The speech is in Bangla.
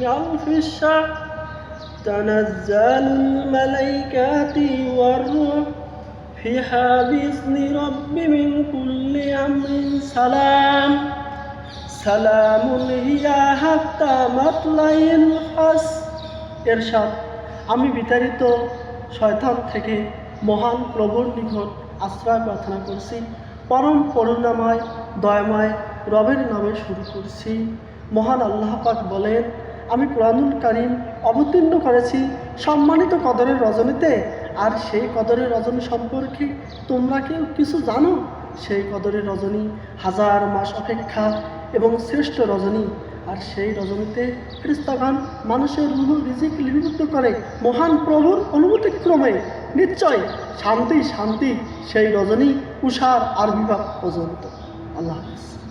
من ألف الشهر تنزل الملائكة والروح فيها بإذن رب من كل أمر سلام سلام هي حتى مطلع الفجر এরশাদ আমি বিতাড়িত শয়তান থেকে মহান প্রভুর নিকট আশ্রয় প্রার্থনা করছি পরম করুণাময় দয়াময় রবের নামে শুরু করছি মহান আল্লাহ পাক বলেন আমি কোরআনুল কারিম অবতীর্ণ করেছি। সম্মানিত কদরের রজনীতে। আর সেই কদরের রজনী সম্পর্কে তোমরা কেউ কিছু জানো? সেই কদরের রজনী হাজার মাস অপেক্ষা এবং শ্রেষ্ঠ রজনী। আর সেই রজনীতে খ্রিস্তাগান মানুষের রুহ রিজিক লিপিবদ্ধ করে মহান প্রভুর অনুমতি ক্রমে নিশ্চয় শান্তি শান্তি, সেই রজনী, উষার আর বিভাগ পর্যন্ত। আল্লাহ হাফিজ।